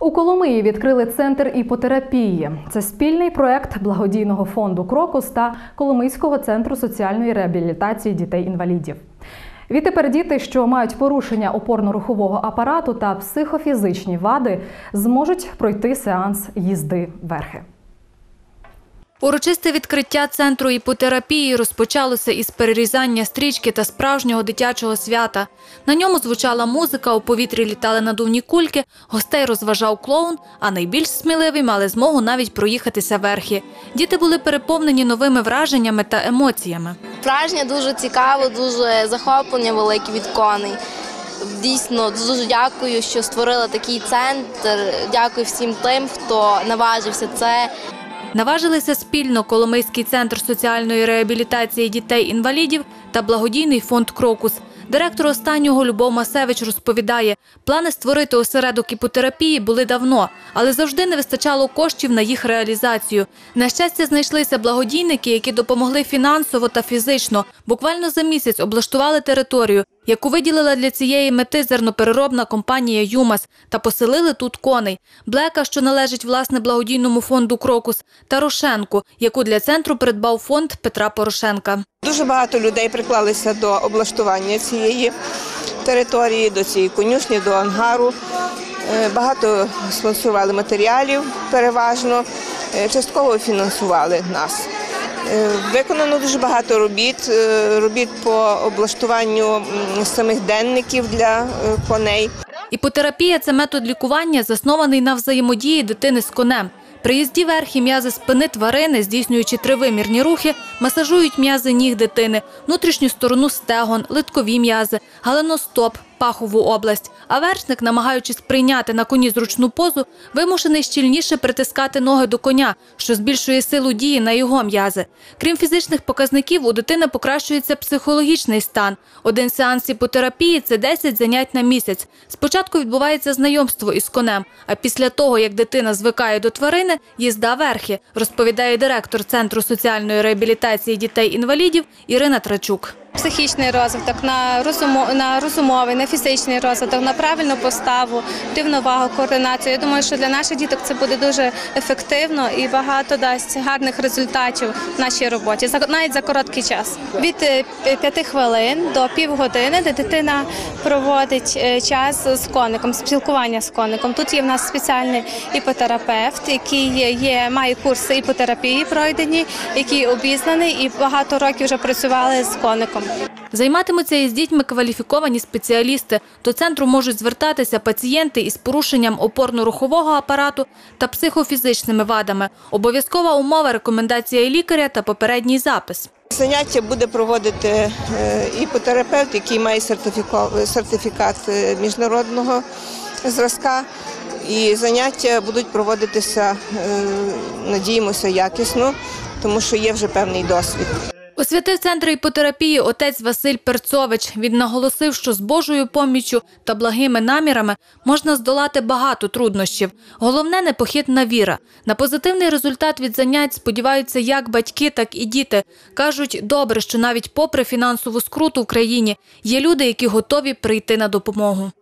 У Коломиї відкрили центр іпотерапії. Це спільний проект благодійного фонду Крокус та Коломийського центру соціальної реабілітації дітей-інвалідів. Відтепер діти, що мають порушення опорно-рухового апарату та психофізичні вади, зможуть пройти сеанс їзди верхи. Урочисте відкриття центру іпотерапії розпочалося із перерізання стрічки та справжнього дитячого свята. На ньому звучала музика, у повітрі літали надувні кульки, гостей розважав клоун, а найбільш сміливі мали змогу навіть проїхатися верхи. Діти були переповнені новими враженнями та емоціями. Враження дуже цікаво, дуже захоплення велике від коней. Дійсно, дуже дякую, що створили такий центр. Дякую всім тим, хто наважився це. Наважилися спільно Коломийський центр соціальної реабілітації дітей-інвалідів та благодійний фонд Крокус. Директор останнього Любов Масевич розповідає, плани створити осередок іпотерапії були давно, але завжди не вистачало коштів на їх реалізацію. На щастя, знайшлися благодійники, які допомогли фінансово та фізично. Буквально за місяць облаштували територію, яку виділила для цієї мети зернопереробна компанія ЮМАС та поселили тут коней. Блека, що належить власне благодійному фонду Крокус, та Рошенку, яку для центру придбав фонд Петра Порошенка. Дуже багато людей приклалися до облаштування цієї території, до цієї конюшні, до ангару. Е, Багато спонсорували матеріалів переважно, е, частково фінансували нас. Е, Виконано дуже багато робіт, е, робіт по облаштуванню самих денників для е, коней. Іпотерапія – це метод лікування, заснований на взаємодії дитини з конем. При їзді верхи м'язи спини тварини, здійснюючи тривимірні рухи, масажують м'язи ніг дитини, внутрішню сторону стегон, литкові м'язи, галеностоп, пахову область. А вершник, намагаючись прийняти на коні зручну позу, вимушений щільніше притискати ноги до коня, що збільшує силу дії на його м'язи. Крім фізичних показників, у дитини покращується психологічний стан. Один сеанс іпотерапії – це 10 занять на місяць. Спочатку відбувається знайомство із конем, а після того, як дитина звикає до тварини, їзда верхи, розповідає директор Центру соціальної реабілітації дітей-інвалідів Ірина Трачук. Психічний розвиток, на розумо- на розумовий, на фізичний розвиток, на правильну поставу, рівновагу, координацію. Я думаю, що для наших діток це буде дуже ефективно і багато дасть гарних результатів в нашій роботі, навіть за короткий час. Від е, п'яти хвилин до півгодини, де дитина проводить е, час з коником, спілкування з коником. Тут є в нас спеціальний іпотерапевт, який є має курси іпотерапії пройдені, який обізнаний і багато років вже працювали з коником. Займатимуться із дітьми кваліфіковані спеціалісти. До центру можуть звертатися пацієнти із порушенням опорно-рухового апарату та психофізичними вадами. Обов'язкова умова – рекомендація лікаря та попередній запис. Заняття буде проводити е, іпотерапевт, який має сертифікат е, міжнародного зразка. І заняття будуть проводитися, е, надіємося, якісно, тому що є вже певний досвід. Освятив центр іпотерапії отець Василь Перцович. Він наголосив, що з Божою поміччю та благими намірами можна здолати багато труднощів. Головне – непохитна віра. На позитивний результат від занять сподіваються як батьки, так і діти. Кажуть, добре, що навіть попри фінансову скруту в країні є люди, які готові прийти на допомогу.